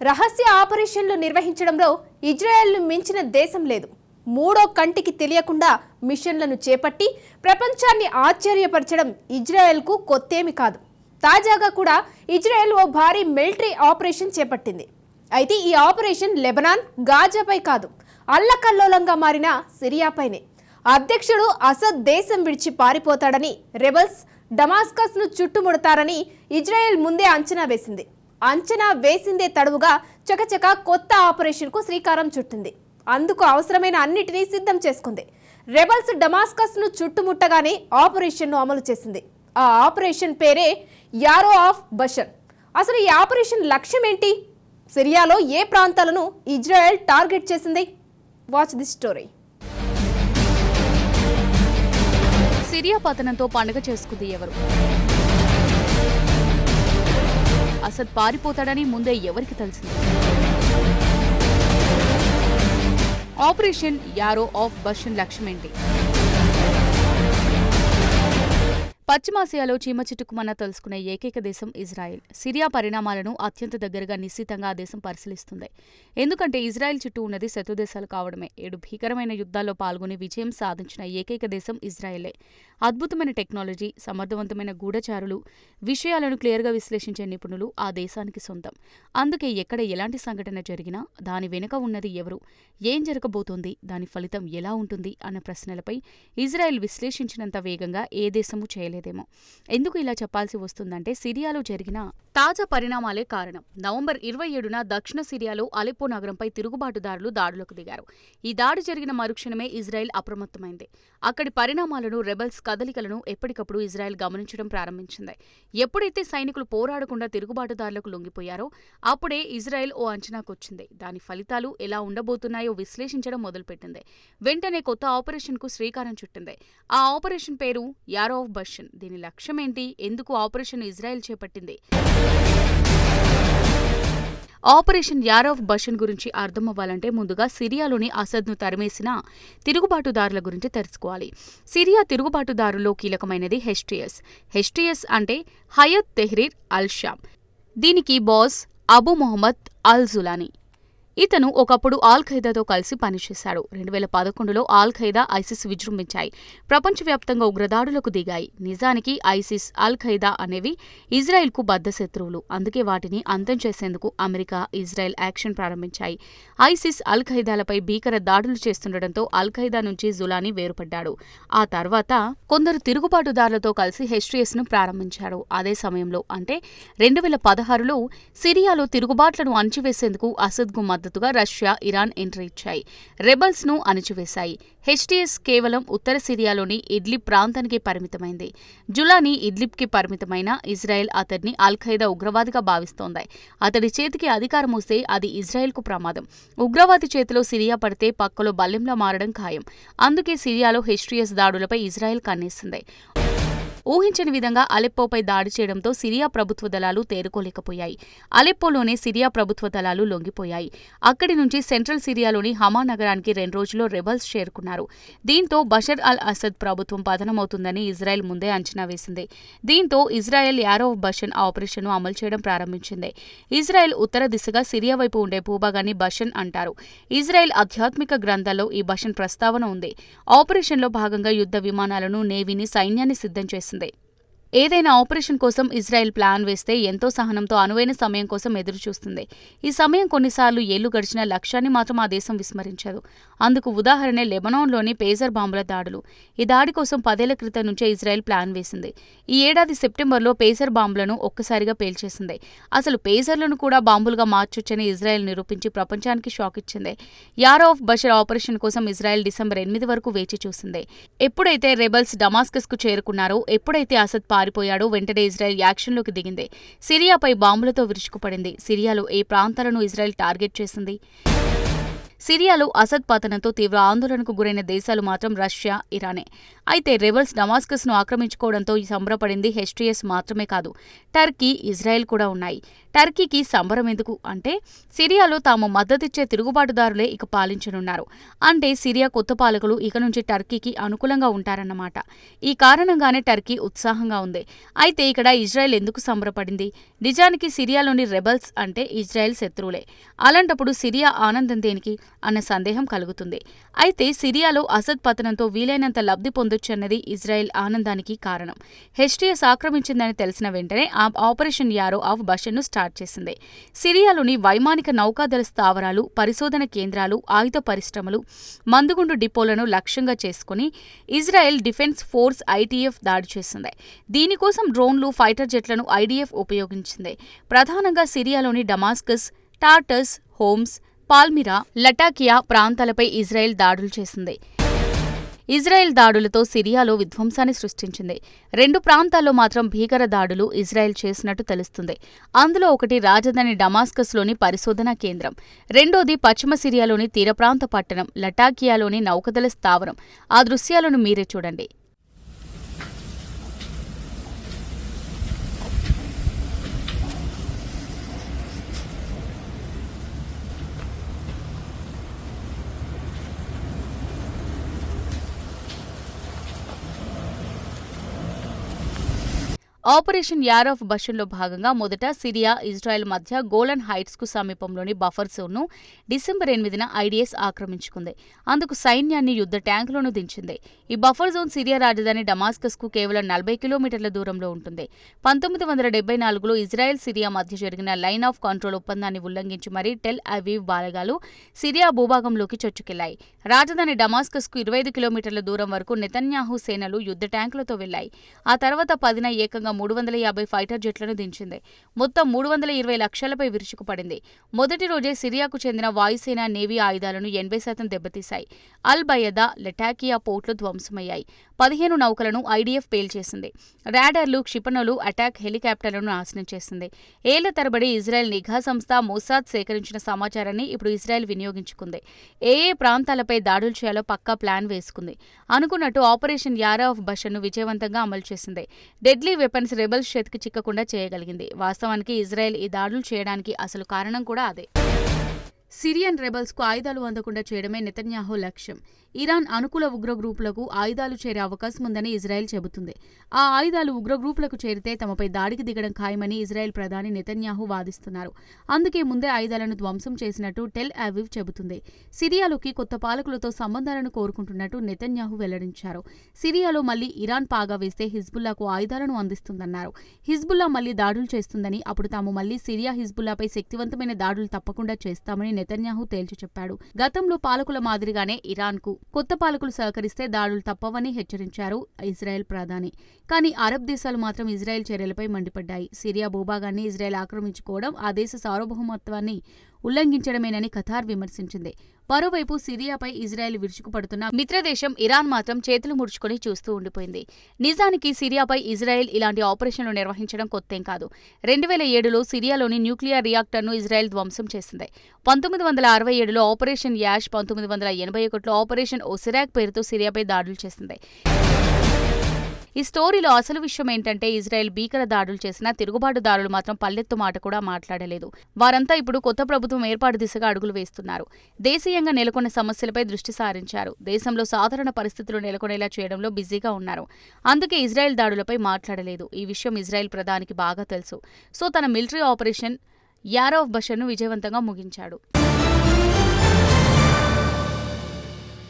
రహస్య ఆపరేషన్లు నిర్వహించడంలో ఇజ్రాయెల్ను మించిన దేశం లేదు. మూడో కంటికి తెలియకుండా మిషన్లను చేపట్టి ప్రపంచాన్ని ఆశ్చర్యపరచడం ఇజ్రాయెల్కు కొత్తేమి కాదు. తాజాగా కూడా ఇజ్రాయెల్ ఓ భారీ మిలిటరీ ఆపరేషన్ చేపట్టింది. అయితే ఈ ఆపరేషన్ లెబనాన్ గాజాపై కాదు అల్లకల్లోలంగా మారిన సిరియాపైనే. అధ్యక్షుడు అసద్ దేశం విడిచి పారిపోతాడని రెబల్స్ డమాస్కస్ను చుట్టుముడతారని ఇజ్రాయెల్ ముందే అంచనా వేసింది. అంచనా వేసిందే తడువుగా చకచక కొత్త ఆపరేషన్కు శ్రీకారం చుట్టింది. అందుకు అవసరమైన అన్నిటినీ సిద్ధం చేసుకుంది. రెబల్స్ డమాస్కస్ను చుట్టుముట్టగానే ఆపరేషన్ను అమలు చేసింది. ఆ ఆపరేషన్ పేరే యారో ఆఫ్ బషర్. అసలు ఈ ఆపరేషన్ లక్ష్యం ఏంటి సిరియాలో ఏ ప్రాంతాలను ఇజ్రాయెల్ టార్గెట్ చేసింది? Watch the story. సిరియా పతనంతో పండుగ చేసుకుంది ఎవరు? అసద్ పారిపోతాడని ముందే ఎవరికి తెలిసింది? ఆపరేషన్ యారో ఆఫ్ బషన్ లక్ష్యమేంటి పశ్చిమాసియాలో చీమ చిటుకుమన్న తెలుసుకునే ఏకైక దేశం ఇజ్రాయెల్. సిరియా పరిణామాలను అత్యంత దగ్గరగా నిశ్చితంగా ఆ దేశం పరిశీలిస్తుంది. ఎందుకంటే ఇజ్రాయెల్ చుట్టూ ఉన్నది శత్రు దేశాలు కావడమే. ఏడు భీకరమైన యుద్ధాల్లో పాల్గొని విజయం సాధించిన ఏకైక దేశం ఇజ్రాయెలే. అద్భుతమైన టెక్నాలజీ సమర్థవంతమైన గూఢచారులు విషయాలను క్లియర్గా విశ్లేషించే నిపుణులు ఆ దేశానికి సొంతం. అందుకే ఎక్కడ ఎలాంటి సంఘటన జరిగినా దాని వెనుక ఉన్నది ఎవరు? ఏం జరగబోతోంది? దాని ఫలితం ఎలా ఉంటుంది? అన్న ప్రశ్నలపై ఇజ్రాయెల్ విశ్లేషించినంత వేగంగా ఏ దేశమూ చేయలేదేమో. ఎందుకు ఇలా చెప్పాల్సి వస్తుందంటే సిరియాలో జరిగిన తాజా పరిణామాలే కారణం. నవంబర్ ఇరవై ఏడున దక్షిణ సిరియాలో అలెప్పో నగరంపై తిరుగుబాటుదారులు దాడులకు దిగారు. ఈ దాడి జరిగిన మరుక్షణమే ఇజ్రాయెల్ అప్రమత్తమైంది. అక్కడి పరిణామాలను రెబల్స్ కదలికలను ఎప్పటికప్పుడు ఇజ్రాయెల్ గమనించడం ప్రారంభించింది. ఎప్పుడైతే సైనికులు పోరాడకుండా తిరుగుబాటుదారులకు లొంగిపోయారో అప్పుడే ఇజ్రాయెల్ ఓ అంచనాకొచ్చింది. దాని ఫలితాలు ఎలా ఉండబోతున్నాయో విశ్లేషించడం మొదలుపెట్టింది. వెంటనే కొత్త ఆపరేషన్కు శ్రీకారం చుట్టింది. ఆ ఆపరేషన్ పేరు యారో ఆఫ్ బషన్ దీని లక్ష్యం ఏంటి ఎందుకు ఆపరేషన్ ఇజ్రాయెల్ చేపట్టింది? ఆపరేషన్ యారవ్ బషన్ గురించి అర్థమవ్వాలంటే ముందుగా సిరియాలోని అసద్ను తరిమేసిన తిరుగుబాటుదారుల గురించి తెలుసుకోవాలి. సిరియా తిరుగుబాటుదారుల్లో కీలకమైనది హెస్టియస్ హెస్టియస్ అంటే హయత్ తెహ్రీర్ అల్ షామ్ దీనికి boss Abu Mohammed al Julani ఇతను ఒకప్పుడు ఆల్ ఖైదాతో కలిసి పనిచేశాడు. రెండు వేల పదకొండులో ఆల్ ఖైదా ఐసిస్ విజృంభించాయి. ప్రపంచవ్యాప్తంగా ఉగ్రదాడులకు దిగాయి. నిజానికి ఐసిస్ అల్ ఖైదా అనేవి ఇజ్రాయెల్కు బద్ద శత్రువులు. అందుకే వాటిని అంతం చేసేందుకు అమెరికా ఇజ్రాయెల్ యాక్షన్ ప్రారంభించాయి. ఐసిస్ అల్ ఖైదాలపై భీకర దాడులు చేస్తుండటంతో అల్ ఖైదా నుంచి జులానీ వేరుపడ్డాడు. ఆ తర్వాత కొందరు తిరుగుబాటుదారులతో కలిసి హెస్ట్రియస్ ప్రారంభించాడు అదే సమయంలో అంటే రెండు వేల పదహారులో సిరియాలో తిరుగుబాట్లను అణచివేసేందుకు అసద్కు మద్దతుగా రష్యా ఇరాన్ ఎంట్రీ ఇచ్చాయి రెబల్స్ను అణచివేశాయి. హెచ్టిఎస్ కేవలం ఉత్తర సిరియాలోని ఇడ్లిబ్ ప్రాంతానికి పరిమితమైంది. జులానీ ఇడ్లిబ్కి పరిమితమైన ఇజ్రాయెల్ అతడిని అల్ ఖైదా ఉగ్రవాదిగా భావిస్తోంది. అతడి చేతికి అధికారం వస్తే అది ఇజ్రాయెల్కు ప్రమాదం. ఉగ్రవాది చేతిలో సిరియా పడితే పక్కలో బల్లెంలా మారడం ఖాయం. అందుకే సిరియాలో హెచ్టిఎస్ దాడులపై ఇజ్రాయెల్ కన్నేసింది. ఊహించని విధంగా అలెప్పోపై దాడి చేయడంతో సిరియా ప్రభుత్వ దళాలు తేరుకోలేకపోయాయి. అలెప్పోలోనే సిరియా ప్రభుత్వ దళాలు లొంగిపోయాయి. అక్కడి నుంచి సెంట్రల్ సిరియాలోని హమా నగరానికి రెండు రోజుల్లో రెబల్స్ చేరుకున్నారు. దీంతో బషర్ అల్ అసద్ ప్రభుత్వం పతనమవుతుందని ఇజ్రాయెల్ ముందే అంచనా వేసింది. దీంతో ఇజ్రాయెల్ యారో బషన్ ఆపరేషన్ను అమలు చేయడం ప్రారంభించింది. ఇజ్రాయెల్ ఉత్తర దిశగా సిరియా వైపు ఉండే భూభాగాన్ని బషన్ అంటారు. ఇజ్రాయెల్ ఆధ్యాత్మిక గ్రంథాల్లో ఈ బషన్ ప్రస్తావన ఉంది. ఆపరేషన్లో భాగంగా యుద్ధ విమానాలను నేవీని సైన్యాన్ని సిద్ధం చేసింది. వస్తుంది ఏదైనా ఆపరేషన్ కోసం ఇజ్రాయెల్ ప్లాన్ వేస్తే ఎంతో సహనంతో అనువైన సమయం కోసం ఎదురు చూస్తుంది ఈ సమయం కొన్నిసార్లు ఏళ్ళు గడిచిన లక్ష్యాన్ని మాత్రం ఆ దేశం విస్మరించదు. అందుకు ఉదాహరణే లెబనాన్లోని పేజర్ బాంబుల దాడులు. ఈ దాడి కోసం పదేళ్ళ క్రితం నుంచే ఇజ్రాయెల్ ప్లాన్ వేసింది. ఈ ఏడాది సెప్టెంబర్లో పేజర్ బాంబులను ఒక్కసారిగా పేల్చేసింది. అసలు పేజర్లను కూడా బాంబులుగా మార్చొచ్చని ఇజ్రాయెల్ నిరూపించి ప్రపంచానికి షాక్ ఇచ్చింది. యారో ఆఫ్ బషర్ ఆపరేషన్ కోసం ఇజ్రాయెల్ డిసెంబర్ ఎనిమిది వరకు వేచి చూసింది ఎప్పుడైతే రెబల్స్ డమాస్కస్కు చేరుకున్నారో ఎప్పుడైతే అసద్ పారిపోయాడో వెంటనే ఇజ్రాయెల్ యాక్షన్లోకి దిగింది. సిరియాపై బాంబులతో విరుచుకుపడింది. సిరియాలో ఏ ప్రాంతాలను ఇజ్రాయెల్ టార్గెట్ చేసింది? సిరియాలో అసద్ పతనంతో తీవ్ర ఆందోళనకు గురైన దేశాలు మాత్రం రష్యా ఇరానే. అయితే రెబల్స్ డమాస్కస్ను ఆక్రమించుకోవడంతో ఈ సంబరపడింది హెస్ట్రియస్ మాత్రమే కాదు. టర్కీ ఇజ్రాయెల్ కూడా ఉన్నాయి. టర్కీకి సంబరం ఎందుకు? అంటే సిరియాలో తాము మద్దతిచ్చే తిరుగుబాటుదారులే ఇక పాలించనున్నారు. అంటే సిరియా కొత్త పాలకులు ఇక నుంచి టర్కీకి అనుకూలంగా ఉంటారన్నమాట. ఈ కారణంగానే టర్కీ ఉత్సాహంగా ఉంది. అయితే ఇక్కడ ఇజ్రాయెల్ ఎందుకు సంబరపడింది? నిజానికి సిరియాలోని రెబల్స్ అంటే ఇజ్రాయెల్ శత్రువులే. అలాంటప్పుడు సిరియా ఆనందం దేనికి? అన్న సందేహం కలుగుతుంది. అయితే సిరియాలో అసద్ పతనంతో వీలైనంత లబ్ధి పొందొచ్చన్నది ఇజ్రాయెల్ ఆనందానికి కారణం. హెస్టియస్ ఆక్రమించిందని తెలిసిన వెంటనే ఆ ఆపరేషన్ యారో ఆఫ్ బషన్ను స్టార్ట్ చేసింది. సిరియాలోని వైమానిక నౌకాదళ స్థావరాలు పరిశోధన కేంద్రాలు ఆయుధ పరిశ్రమలు మందుగుండు డిపోలను లక్ష్యంగా చేసుకుని ఇజ్రాయెల్ డిఫెన్స్ ఫోర్స్ ఐటీఎఫ్ దాడి చేసింది. దీనికోసం డ్రోన్లు ఫైటర్ జెట్లను ఐడీఎఫ్ ఉపయోగించింది. ప్రధానంగా సిరియాలోని Damascus Tartus Homs Palmyra Latakia ప్రాంతాలపై ఇజ్రాయెల్ దాడులు చేసింది. ఇజ్రాయెల్ దాడులతో సిరియాలో విధ్వంసాన్ని సృష్టించింది. రెండు ప్రాంతాల్లో మాత్రం భీకర దాడులు ఇజ్రాయెల్ చేసినట్టు తెలుస్తుంది. అందులో ఒకటి రాజధాని డమాస్కస్లోని పరిశోధనా కేంద్రం. రెండోది పశ్చిమ సిరియాలోని తీరప్రాంత పట్టణం లటాకియాలోని నౌకదళ స్థావరం. ఆ దృశ్యాలను మీరే చూడండి. ఆపరేషన్ యార్ ఆఫ్ బషన్లో భాగంగా మొదట సిరియా ఇజ్రాయెల్ మధ్య గోలన్ హైట్స్కు సమీపంలోని బఫర్ జోన్ను డిసెంబర్ ఎనిమిదిన ఐడిఎస్ ఆక్రమించుకుంది. అందుకు సైన్యాన్ని యుద్ధ ట్యాంకులను దించింది. ఈ బఫర్ జోన్ సిరియా రాజధాని డమాస్కస్కు కేవలం నలభై కిలోమీటర్ల దూరంలో ఉంటుంది. పంతొమ్మిది వందల డెబ్బై నాలుగులో ఇజ్రాయెల్ సిరియా మధ్య జరిగిన లైన్ ఆఫ్ కంట్రోల్ ఒప్పందాన్ని ఉల్లంఘించి మరీ టెల్ అవీవ్ బాలగాలు సిరియా భూభాగంలోకి చొచ్చుకెళ్ళాయి. రాజధాని డమాస్కస్కు ఇరవై ఐదు కిలోమీటర్ల దూరం వరకు నెతన్యాహు సేనలు యుద్ధ ట్యాంకులతో వెళ్ళాయి ఆ తర్వాత పదిన ఏకంగా మూడు వందల యాభై ఫైటర్ జెట్లను దించింది. మొత్తం మూడు వందల ఇరవై లక్షలపై విరుచుకుపడింది. మొదటి రోజే సిరియాకు చెందిన వాయుసేన నేవీ ఆయుధాలను ఎనభై శాతం దెబ్బతీశాయి. అల్ బయదా లెటాకియా పోర్ట్లు ధ్వంసమయ్యాయి. పదిహేను నౌకలను ఐడీఎఫ్ పేల్చేసింది. రాడర్లు క్షిపణులు అటాక్ హెలికాప్టర్లను నాశనం చేసింది. ఏళ్ళ తరబడి ఇజ్రాయెల్ నిఘా సంస్థ మొసాద్ సేకరించిన సమాచారాన్ని ఇప్పుడు ఇజ్రాయెల్ వినియోగించుకుంది. ఏ ఏ ప్రాంతాలపై దాడులు చేయాలో పక్కా ప్లాన్ వేసుకుంది. అనుకున్నట్టు ఆపరేషన్ యారా ఆఫ్ బషన్ను విజయవంతంగా అమలు చేసింది. డెడ్లీ వెపన్ ఫ్రాన్స్ రెబల్స్ చేతికి చిక్కకుండా చేయగలిగింది. వాస్తవానికి ఇజ్రాయెల్ ఈ దాడులు చేయడానికి అసలు కారణం కూడా అదే. సిరియన్ రెబల్స్కు ఆయుధాలు అందకుండా చేయడమే నెతన్యాహు లక్ష్యం. ఇరాన్ అనుకూల ఉగ్ర గ్రూపులకు ఆయుధాలు చేరే అవకాశం ఉందని ఇజ్రాయెల్ చెబుతుంది. ఆ ఆయుధాలు ఉగ్ర గ్రూపులకు చేరితే తమపై దాడికి దిగడం ఖాయమని ఇజ్రాయెల్ ప్రధాని నెతన్యాహు వాదిస్తున్నారు. అందుకే ముందే ఆయుధాలను ధ్వంసం చేసినట్టు టెల్ అవివ్ చెబుతుంది. సిరియాలోకి కొత్త పాలకులతో సంబంధాలను కోరుకుంటున్నట్టు నెతన్యాహు వెల్లడించారు. సిరియాలో మళ్ళీ ఇరాన్ పాగా వేస్తే హిజ్బుల్లాకు ఆయుధాలను అందిస్తుందన్నారు. హిజ్బుల్లా మళ్ళీ దాడులు చేస్తుందని అప్పుడు తాము మళ్ళీ సిరియా హిజ్బుల్లాపై శక్తివంతమైన దాడులు తప్పకుండా చేస్తామని నెతన్యాహు తేల్చి చెప్పాడు గతంలో పాలకుల మాదిరిగానే ఇరాన్కు కొత్త పాలకులు సహకరిస్తే దాడులు తప్పవని హెచ్చరించారు ఇజ్రాయెల్ ప్రధాని. కానీ అరబ్ దేశాలు మాత్రం ఇజ్రాయెల్ చర్యలపై మండిపడ్డాయి. సిరియా భూభాగాన్ని ఇజ్రాయెల్ ఆక్రమించుకోవడం ఆ దేశ సార్వభౌమత్వాన్ని ఉల్లంఘించడమేనని ఖతార్ విమర్శించింది. మరోవైపు సిరియాపై ఇజ్రాయెల్ విరుచుకుపడుతున్న మిత్రదేశం ఇరాన్ మాత్రం చేతులు ముడుచుకొని చూస్తూ ఉండిపోయింది. నిజానికి సిరియాపై ఇజ్రాయెల్ ఇలాంటి ఆపరేషన్లు నిర్వహించడం కొత్తేం కాదు. రెండు వేల ఏడులో సిరియాలోని న్యూక్లియర్ రియాక్టర్ను ఇజ్రాయెల్ ధ్వంసం చేసింది. పంతొమ్మిది వందల అరవై ఏడులో ఆపరేషన్ యాష్ పంతొమ్మిది వందల ఎనభై ఒకటిలో ఆపరేషన్ ఒసిరాక్ పేరుతో సిరియాపై దాడులు చేసింది. ఈ స్టోరీలో అసలు విషయం ఏంటంటే ఇజ్రాయెల్ భీకర దాడులు చేసిన తిరుగుబాటుదారులు మాత్రం పల్లెత్తు మాట కూడా మాట్లాడలేదు. వారంతా ఇప్పుడు కొత్త ప్రభుత్వం ఏర్పాటు దిశగా అడుగులు వేస్తున్నారు. దేశీయంగా నెలకొన్న సమస్యలపై దృష్టి సారించారు. దేశంలో సాధారణ పరిస్థితులు నెలకొనేలా చేయడంలో బిజీగా ఉన్నారు. అందుకే ఇజ్రాయెల్ దాడులపై మాట్లాడలేదు. ఈ విషయం ఇజ్రాయెల్ ప్రధానికి బాగా తెలుసు. సో తన మిలిటరీ ఆపరేషన్ యారోవ్ బషర్ను విజయవంతంగా ముగించాడు.